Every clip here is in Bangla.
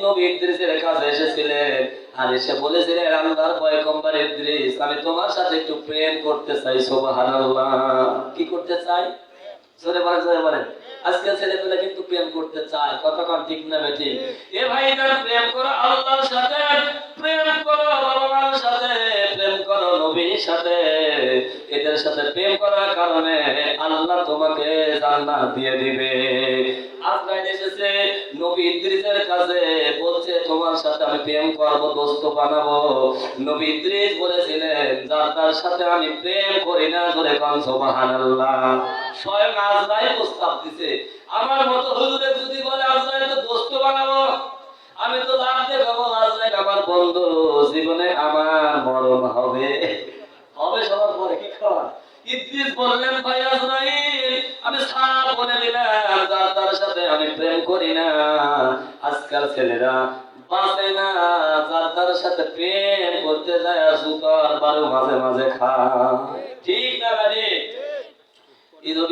নবী কাছে এসেছিলেন। আর এসে বলেছিলেন, আল্লাহর পয়গম্বর ইদ্রিস, আমি তোমার সাথে একটু প্রেম করতে চাই, সুবহানাল্লাহ। কি করতে চাই? জোরে বলেন জোরে বলেন। আজকাল ছেলেপেলে কিন্তু প্রেম করতে চায়। কতক্ষণ ঠিক না, বেঠিক। এ ভাই সাথে, এদের সাথে প্রেম করার কারণে আল্লাহ তোমাকে জান্নাত দিয়ে দিবে। এসেছে, নবী ইদ্রিসের কাছে বলছে, তোমার সাথে আমি প্রেম করব, দোস্ত বানাবো। নবী ইদ্রিস বলেছিলেন, যার তার সাথে আমি প্রেম করি না স্বয়ং প্রস্তাব দিছে, আমার মতো হুজুরের যদি বলে তো দোস্ত বানাবো, আমি তো লাভ আমার বন্ধু, জীবনে আমার মরণ হবে সবার পরে কি খাওয়া ইদ্রিস বললেন ভাই আজরাইল আমি সাপ বলে দিলাম, যার তার সাথে আমি প্রেম করি না। আজকাল ছেলেরা বাঁচে না, যার তার সাথে প্রেম করতে যায় সুতর বারো মাঝে মাঝে খায়। ঠিক না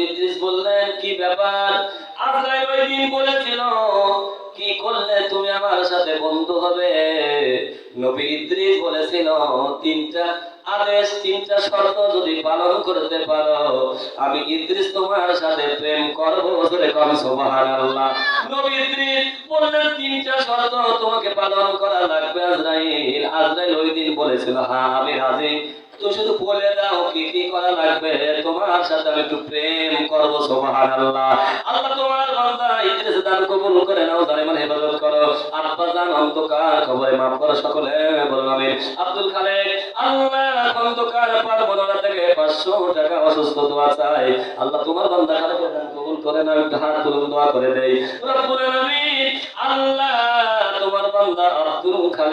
ইদ্রিস বললেন, কি ব্যাপার? আজরাইল ওই দিন বলেছিল, কি করলে তুমি আমার সাথে বন্ধু হবে? নবী ইদ্রিস বলেছিল, তিনটা আদেশ, তিনটা শর্ত যদি পালন করতে পারো, আমি ইদ্রিস তোমার সাথে প্রেম কম নবী ইদ্রিস বললেন, তিনটা শর্ত তোমাকে পালন করা লাগবে আজরাইল। আজরাইল ওই দিন বলেছিল হ্যাঁ আমি রাজি তুমি শুধু বলে দাও কি কি করা লাগবে। তোমার সাথে আমি একটু প্রেম করব সুবহানাল্লাহ। আল্লাহ তোমার বান্দা ইদ্রিস দান কবুল করে নাও হেফাজত আল্লাহ 500 টাকা অসুস্থ দোয়া চাই আল্লাহ, তোমার বান্দা করে নাও, একটু করে দেই। রব্বুল আল্লাহ, তোমার বান্দা আব্দুল খালেক